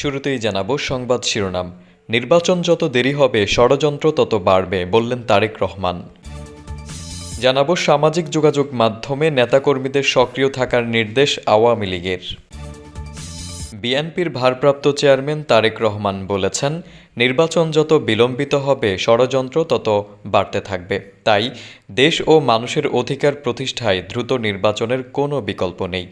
শুরুতেই জানাব সংবাদ শিরোনাম। নির্বাচন যত দেরি হবে, ষড়যন্ত্র তত বাড়বে, বললেন তারেক রহমান। জানাব সামাজিক যোগাযোগ মাধ্যমে নেতাকর্মীদের সক্রিয় থাকার নির্দেশ আওয়ামী লীগের। বিএনপির ভারপ্রাপ্ত চেয়ারম্যান তারেক রহমান বলেছেন, নির্বাচন যত বিলম্বিত হবে, ষড়যন্ত্র তত বাড়তে থাকবে। তাই দেশ ও মানুষের অধিকার প্রতিষ্ঠায় দ্রুত নির্বাচনের কোনো বিকল্প নেই।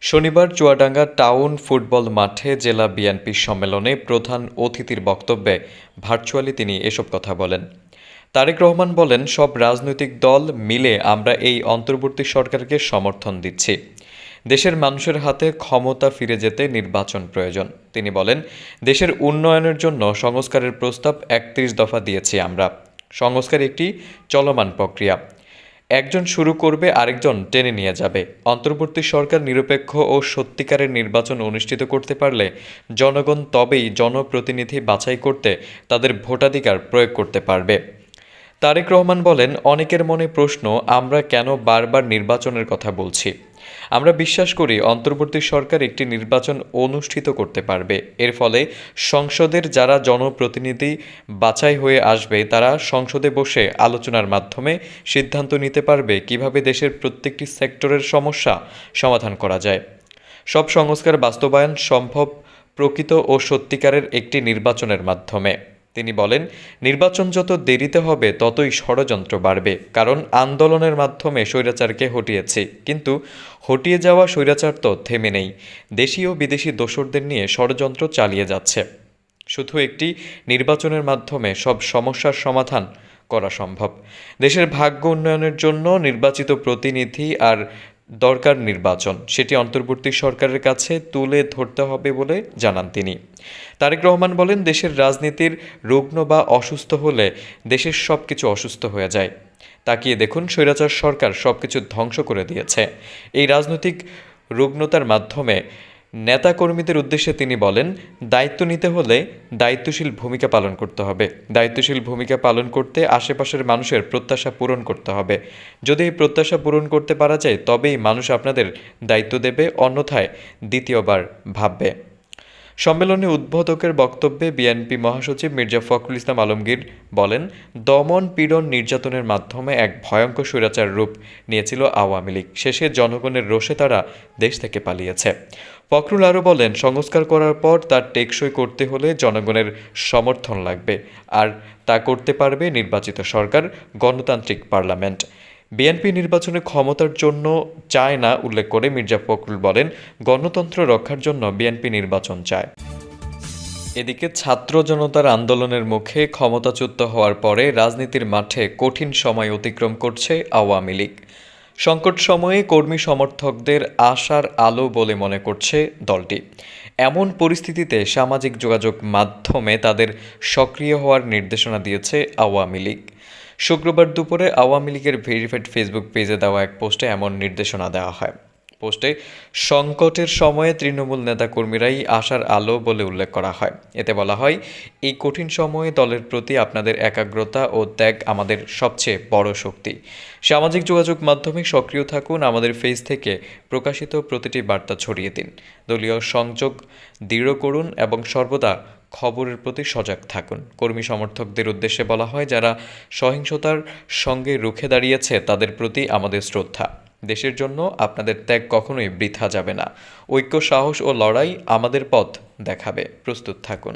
শনিবার চুয়াডাঙ্গা টাউন ফুটবল মাঠে জেলা বিএনপি সম্মেলনে প্রধান অতিথির বক্তব্যে ভার্চুয়ালি তিনি এসব কথা বলেন। তারেক রহমান বলেন, সব রাজনৈতিক দল মিলে আমরা এই অন্তর্বর্তী সরকারকে সমর্থন দিচ্ছি। দেশের মানুষের হাতে ক্ষমতা ফিরে যেতে নির্বাচন প্রয়োজন। তিনি বলেন, দেশের উন্নয়নের জন্য সংস্কারের প্রস্তাব একত্রিশ দফা দিয়েছি আমরা। সংস্কার একটি চলমান প্রক্রিয়া। একজন শুরু করবে, আরেকজন টেনে নিয়ে যাবে। অন্তর্বর্তী সরকার নিরপেক্ষ ও সত্যিকারের নির্বাচন অনুষ্ঠিত করতে পারলে জনগণ তবেই জনপ্রতিনিধি বাছাই করতে তাদের ভোটাধিকার প্রয়োগ করতে পারবে। তারেক রহমান বলেন, অনেকের মনে প্রশ্ন, আমরা কেন বারবার নির্বাচনের কথা বলছি? আমরা বিশ্বাস করি অন্তর্বর্তী সরকার একটি নির্বাচন অনুষ্ঠিত করতে পারবে। এর ফলে সংসদের যারা জনপ্রতিনিধি বাছাই হয়ে আসবে, তারা সংসদে বসে আলোচনার মাধ্যমে সিদ্ধান্ত নিতে পারবে কীভাবে দেশের প্রত্যেকটি সেক্টরের সমস্যা সমাধান করা যায়। সব সংস্কার বাস্তবায়ন সম্ভব প্রকৃত ও সত্যিকারের একটি নির্বাচনের মাধ্যমে। তিনি বলেন, নির্বাচন যত দেরিতে হবে, ততই ষড়যন্ত্র বাড়বে, কারণ আন্দোলনের মাধ্যমে স্বৈরাচারকে হটিয়েছে। কিন্তু হটিয়ে যাওয়া স্বৈরাচার তো থেমে নেই। দেশি ও বিদেশি দোসরদের নিয়ে ষড়যন্ত্র চালিয়ে যাচ্ছে। শুধু একটি নির্বাচনের মাধ্যমে সব সমস্যার সমাধান করা সম্ভব। দেশের ভাগ্য উন্নয়নের জন্য নির্বাচিত প্রতিনিধি আর দরকার নির্বাচন, সেটি অন্তর্বর্তী সরকারের কাছে তুলে ধরতে হবে বলে জানান তিনি। তারেক রহমান বলেন, দেশের রাজনীতির রুগ্ন বা অসুস্থ হলে দেশের সব কিছু অসুস্থ হয়ে যায়। তাকিয়ে দেখুন, স্বৈরাচার সরকার সব কিছু ধ্বংস করে দিয়েছে। এই রাজনৈতিক রুগ্নতার মাধ্যমে নেতাকর্মীদের উদ্দেশ্যে তিনি বলেন, দায়িত্ব নিতে হলে দায়িত্বশীল ভূমিকা পালন করতে হবে। দায়িত্বশীল ভূমিকা পালন করতে আশেপাশের মানুষের প্রত্যাশা পূরণ করতে হবে। যদি এই প্রত্যাশা পূরণ করতে পারা যায়, তবেই মানুষ আপনাদের দায়িত্ব দেবে, অন্যথায় দ্বিতীয়বার ভাববে। সম্মেলনে উদ্বোধকের বক্তব্যে বিএনপি মহাসচিব মির্জা ফখরুল ইসলাম আলমগীর বলেন, দমন পীড়ন নির্যাতনের মাধ্যমে এক ভয়ঙ্কর স্বৈরাচার রূপ নিয়েছিল আওয়ামী লীগ। শেষে জনগণের রোষে তারা দেশ থেকে পালিয়েছে। ফখরুল আরও বলেন, সংস্কার করার পর তার টেকসই করতে হলে জনগণের সমর্থন লাগবে। আর তা করতে পারবে নির্বাচিত সরকার, গণতান্ত্রিক পার্লামেন্ট। বিএনপি নির্বাচনে ক্ষমতার জন্য চায় না উল্লেখ করে মির্জা ফখরুল বলেন, গণতন্ত্র রক্ষার জন্য বিএনপি নির্বাচন চায়। এদিকে ছাত্র জনতার আন্দোলনের মুখে ক্ষমতাচ্যুত হওয়ার পরে রাজনীতির মাঠে কঠিন সময় অতিক্রম করছে আওয়ামী লীগ। সংকট সময়ে কর্মী সমর্থকদের আশার আলো বলে মনে করছে দলটি। এমন পরিস্থিতিতে সামাজিক যোগাযোগ মাধ্যমে তাদের সক্রিয় হওয়ার নির্দেশনা দিয়েছে আওয়ামী লীগ। শুক্রবার দুপুরে আওয়ামী লীগের ভেরিফাইড ফেসবুক পেজে দেওয়া এক পোস্টে এমন নির্দেশনা দেওয়া হয়। পোস্টে, সংকটের সময়ে তৃণমূল নেতাকর্মীরাই আশার আলো বলে উল্লেখ করা হয়। এতে বলা হয়, এই কঠিন সময়ে দলের প্রতি আপনাদের একাগ্রতা ও ত্যাগ আমাদের সবচেয়ে বড় শক্তি। সামাজিক যোগাযোগ মাধ্যমে সক্রিয় থাকুন, আমাদের ফেজ থেকে প্রকাশিত প্রতিটি বার্তা ছড়িয়ে দিন। দলীয় সংযোগ দৃঢ় করুন এবং সর্বদা খবরের প্রতি সজাগ থাকুন। কর্মী সমর্থকদের উদ্দেশ্যে বলা হয়, যারা সহিংসতার সঙ্গে রুখে দাঁড়িয়েছে, তাদের প্রতি আমাদের শ্রদ্ধা। দেশের জন্য আপনাদের ত্যাগ কখনোই বৃথা যাবে না। ঐক্য, সাহস ও লড়াই আমাদের পথ দেখাবে। প্রস্তুত থাকুন।